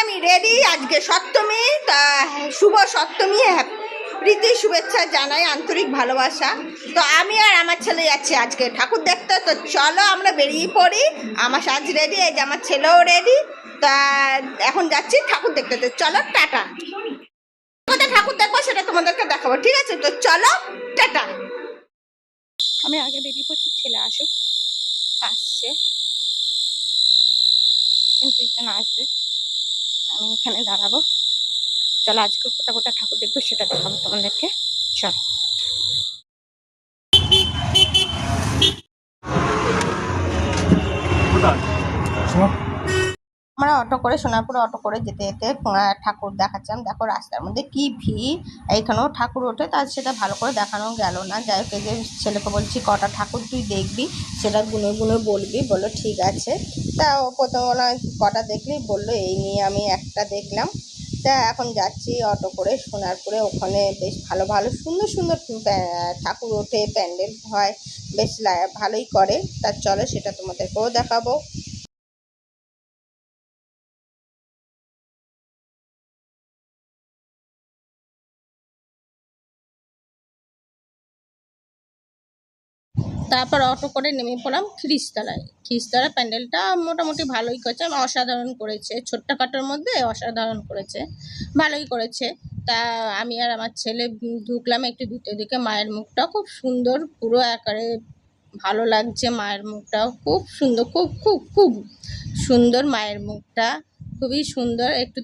আমি রেডি আজকে সপ্তমী, তা শুভ সপ্তমী হ্যাপ- প্রীতি শুভেচ্ছা জানাই, আন্তরিক ভালোবাসা। তো আমি আর আমার ছেলে যাচ্ছি আজকে। ঠাকুর দেখতে, তো চলো আমরা বেরিয়ে পড়ি। আমার সাজ রেডি এই যে আমার ছেলেও রেডি তা এখন যাচ্ছি ঠাকুর দেখতে। তো চলো, টাটা। কোথায় ঠাকুর দেখব সেটা তোমাদেরকে দেখাবো, ঠিক আছে? তো চলো, টাটা। আমি আগে বেরিয়ে পড়ছি, ছেলে আসুক, আসছে। আসবে। আমি এখানে দাঁড়াবো। চলো আজকে কোথা কোথা ঠাকুর দেখব সেটা দেখাবো তোমাদেরকে। চলো। আমরা অটো করে সোনারপুরে অটো করে যেতে যেতে ঠাকুর দেখাচ্ছিলাম। দেখো রাস্তার মধ্যে কি ভিড়। এইখানেও ঠাকুর ওঠে তার সেটা ভালো করে দেখানো গেল না। যাই হোক যে ছেলেকে বলছি, কটা ঠাকুর তুই দেখবি? সেটা গুনে গুনে বলবি। বলল, ঠিক আছে। তা ও প্রথম কটা দেখলি? বলল, এই নিয়ে আমি একটা দেখলাম। তা এখন যাচ্ছি অটো করে সোনারপুরে। ওখানে বেশ ভালো ভালো সুন্দর সুন্দর ঠাকুর ওঠে, প্যান্ডেল হয়, বেশ ভালোই করে। তার চলে, সেটা তোমাদেরকেও দেখাবো। তারপর অটো করে নেমে পড়লাম খ্রিস্তলায় খ্রিস্তলা প্যান্ডেলটা মোটামুটি ভালোই করেছে, অসাধারণ করেছে, ছোট্টখাটোর মধ্যে অসাধারণ করেছে, ভালোই করেছে। তা আমি আর আমার ছেলে ঢুকলাম একটু ভিতর দিকে, মায়ের মুখটা খুব সুন্দর, পুরো আকারে ভালো লাগছে মায়ের মুখটাও, খুব সুন্দর, খুব খুব খুব সুন্দর মায়ের মুখটা, খুবই সুন্দর। একটু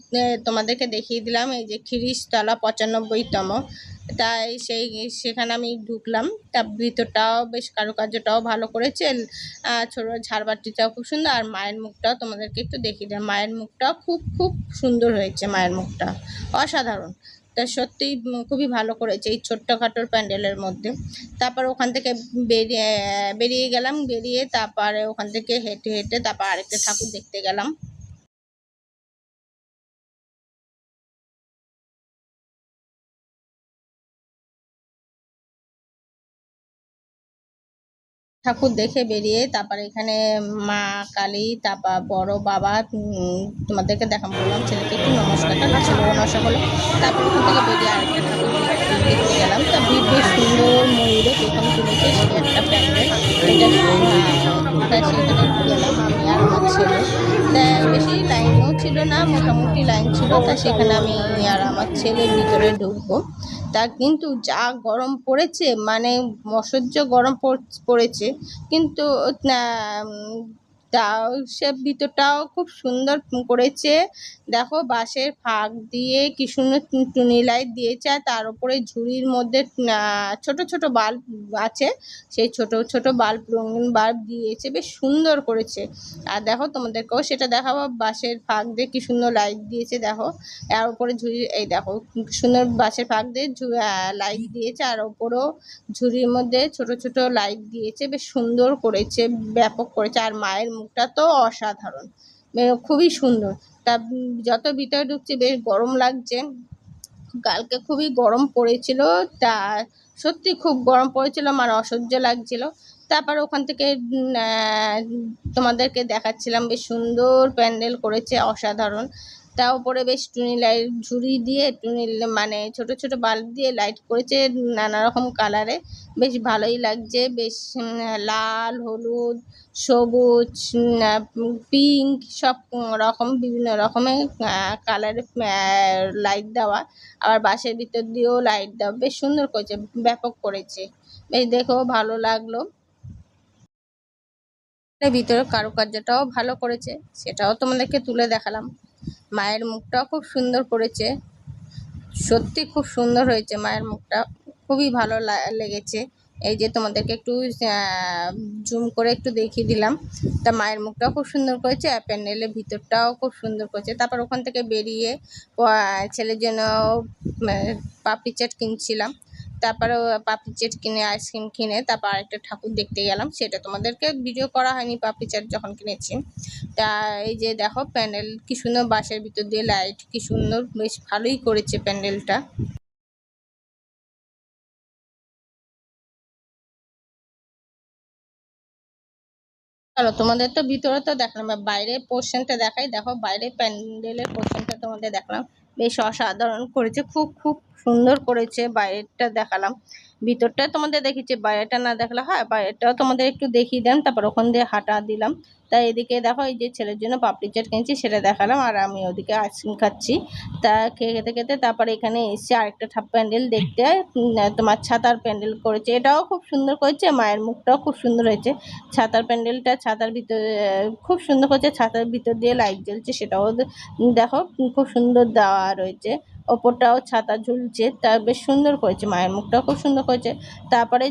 তোমাদেরকে দেখিয়ে দিলাম, এই যে খিরিশতলা পঁচানব্বইতম। তাই সেই, সেখানে আমি ঢুকলাম। তা ভিতরটাও বেশ কারুকার্যটাও ভালো করেছে। ছোট ঝাড়বাতিটাও খুব সুন্দর। আর মায়ের মুখটাও তোমাদেরকে একটু দেখিয়ে দিলাম। মায়ের মুখটাও খুব খুব সুন্দর হয়েছে মায়ের মুখটা। অসাধারণ। তা সত্যিই খুবই ভালো করেছে এই ছোট্টখাটোর প্যান্ডেলের মধ্যে। তারপর ওখান থেকে বেরিয়ে বেরিয়ে গেলাম। বেরিয়ে তারপরে ওখান থেকে হেঁটে হেঁটে তারপর আরেকটা ঠাকুর দেখতে গেলাম। ঠাকুর দেখে বেরিয়ে তারপর এখানে মা, কালী, তারপর বড় বাবা তোমাদেরকে দেখা বললাম ছেলেকে একটু নমস্কার করলাম ছেলে নমস্কার করল তারপর ওখান থেকে বেরিয়ে আরেকটা ঠাকুর দেখতে গেলাম। তা বেশ সুন্দর ময়ূরে প্রথম তুলেছে, সে একটা প্যান্ডেল। এটা সেখানে আমি আর আমার ছেলে। বেশি লাইনও ছিল না, মোটামুটি লাইন ছিল, তা সেখানে আমি আর আমার ছেলে ভিতরে ঢুকবো। তা কিন্তু যা গরম পড়েছে মানে অসহ্য গরম পড়েছে কিন্তু তাও সে ভিতরটাও খুব সুন্দর করেছে। দেখো বাঁশের ফাঁক দিয়ে কি সুন্দর টুনি লাইট দিয়েছে আর তার উপরে ঝুড়ির মধ্যে ছোট ছোট বাল্ব আছে। সেই ছোট ছোট বাল্ব রঙিন বাল্ব দিয়েছে, বেশ সুন্দর করেছে। আর দেখো তোমাদেরকেও সেটা দেখাবো, বাঁশের ফাঁক দিয়ে কি সুন্দর লাইট দিয়েছে, দেখো। আর উপরে ঝুড়ি, এই দেখো, সুন্দর বাঁশের ফাঁক দিয়ে লাইট দিয়েছে আর ওপরেও ঝুড়ির মধ্যে ছোট ছোট লাইট দিয়েছে, বেশ সুন্দর করেছে, ব্যাপক করেছে। আর মায়ের মুখটা তো অসাধারণ। খুবই সুন্দর। তা, যত ভিতরে ঢুকছে বেশ গরম লাগছে। কালকে খুবই গরম পড়েছিল। তা, সত্যি খুব গরম পড়েছিল, আমার অসহ্য লাগছিল। তারপর ওখান থেকে তোমাদেরকে দেখাচ্ছিলাম, বেশ সুন্দর প্যান্ডেল করেছে, অসাধারণ। তা উপরে বেশ টুনি লাইট ঝুড়ি দিয়ে, টুনি মানে ছোট ছোট বাল্ব দিয়ে লাইট করেছে নানা রকম কালারে বেশ ভালোই লাগছে, বেশ লাল, হলুদ, সবুজ পিঙ্ক সব রকম, বিভিন্ন রকমের কালারের লাইট দেওয়া। আবার বাসের ভিতর দিয়েও লাইট দেওয়া। বেশ সুন্দর করেছে, ব্যাপক করেছে। বেশ দেখেও ভালো লাগল। ভিতরে কারুকার্যটাও ভালো করেছে, সেটাও তোমাদেরকে তুলে দেখালাম। মায়ের মুখটাও খুব সুন্দর করেছে। সত্যি খুব সুন্দর হয়েছে মায়ের মুখটা। খুবই ভালো লেগেছে। এই যে তোমাদেরকে একটু জুম করে একটু দেখিয়ে দিলাম। তা মায়ের মুখটাও খুব সুন্দর করেছে প্যান্ডেলের ভিতরটাও খুব সুন্দর করেছে। তারপর ওখান থেকে বেরিয়ে ছেলের জন্য পাপড়ি চাট কিনছিলাম। তারপরে পাপড়ি চাট কিনে আইসক্রিম কিনে, তারপর আরেকটা ঠাকুর দেখতে গেলাম, সেটা তোমাদেরকে ভিডিও করা হয়নি পাপড়ি চাট যখন কিনেছি। তা এই যে দেখো প্যান্ডেল, কি সুন্দর বাসের ভিতর দিয়ে লাইট কি সুন্দর, বেশ ভালোই করেছে প্যান্ডেলটা। চলো, তোমাদের তো ভিতরে তো দেখলাম বাইরের পোর্শনটা দেখাই, দেখো বাইরে প্যান্ডেলের পোর্শনটা তোমাদের দেখালাম। বেশ অসাধারণ করেছে। খুব খুব সুন্দর করেছে। বাইরেরটা দেখালাম। ভিতরটা তোমাদের দেখিয়েছি বাইরেটা না দেখলে হয়, বাইরেটাও তোমাদের একটু দেখিয়ে দেন, তারপর ওখান দিয়ে হাঁটা দিলাম। তাই এদিকে দেখো, এই যে ছেলের জন্য পাপড়ি চাট কিনছি, সেটা দেখালাম, আর আমি ওদিকে আইসক্রিম খাচ্ছি। তা খেয়ে খেতে খেতে তারপরে এখানে এসে আরেকটা ঠাপ প্যান্ডেল দেখতে তোমার ছাতার প্যান্ডেল করেছে। এটাও খুব সুন্দর করেছে, মায়ের মুখটাও খুব সুন্দর হয়েছে। ছাতার প্যান্ডেলটা ছাতার ভিতরে, খুব সুন্দর করেছে, ছাতার ভিতর দিয়ে লাইট জ্বলছে, সেটাও দেখো, খুব সুন্দর দেওয়া রয়েছে। ওপরটাও ছাতা ঝুলছে, তা বেশ সুন্দর করেছে, মায়ের মুখটাও খুব সুন্দর করেছে। তারপরে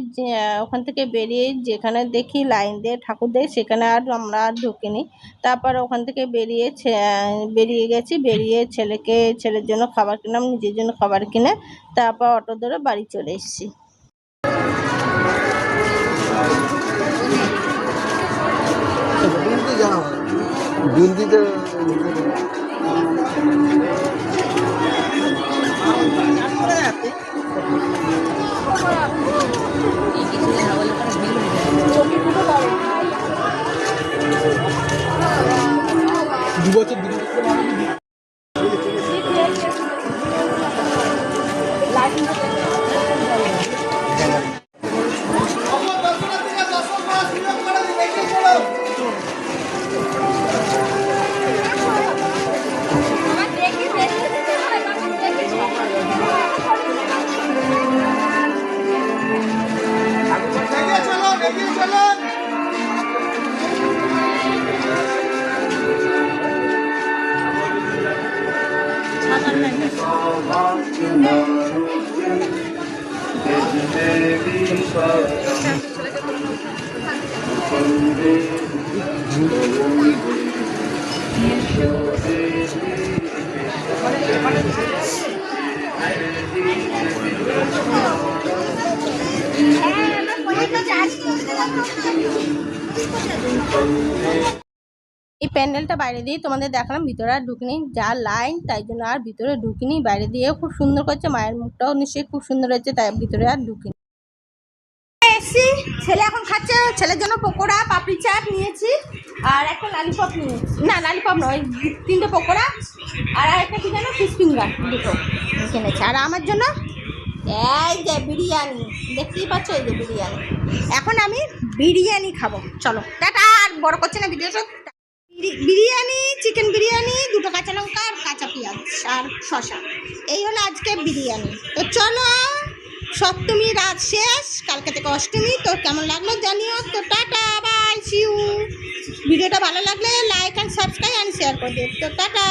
ওখান থেকে বেরিয়ে যেখানে দেখি লাইন দিয়ে ঠাকুর দেয়, সেখানে আর আমরা আর ঢুকিনি। তারপর ওখান থেকে বেরিয়ে বেরিয়ে গেছি, বেরিয়ে ছেলেকে, ছেলের জন্য খাবার কিনলাম, নিজের জন্য খাবার কিনে, তারপর অটো ধরে বাড়ি চলে এসেছি। জানা বিনতিতে দু বছর দু বছর এই প্যান্ডেলটা বাইরে দিয়ে তোমাদের দেখালাম, ভিতরে আর ঢুকিনি, যা লাইন, তাই জন্য আর ভিতরে ঢুকিনি, বাইরে দিয়ে খুব সুন্দর করছে, মায়ের মুখটাও নিশ্চয়ই খুব সুন্দর হয়েছে, তাই ভিতরে আর ঢুকিনি। এসছি, ছেলে এখন খাচ্ছে, ছেলের জন্য পকোড়া, পাপড়ি চাট নিয়েছি, আর একটা লালিপপ নিয়েছি। না লালিপপ নয়, তিনটে পকোড়া, আর একটা কি যেন ফিশ ফিঙ্গার দুটো কিনেছি আর আমার জন্য, এই যে বিরিয়ানি, দেখতেই পাচ্ছ এই যে বিরিয়ানি। এখন আমি বিরিয়ানি খাব, চলো। টাটা, আর বড় করছে না ভিডিও বিরিয়ানি, চিকেন বিরিয়ানি, দুটো কাঁচা লঙ্কা আর কাঁচা পেঁয়াজ আর শশা এই হলো আজকে বিরিয়ানি। তো চলো, সপ্তমী রাত শেষ, কালকে থেকে অষ্টমী। তো কেমন লাগল জানিও। তো টাটা বাই সিউ ভিডিওটা ভালো লাগলে like and subscribe and share করে দিও। তো টাটা।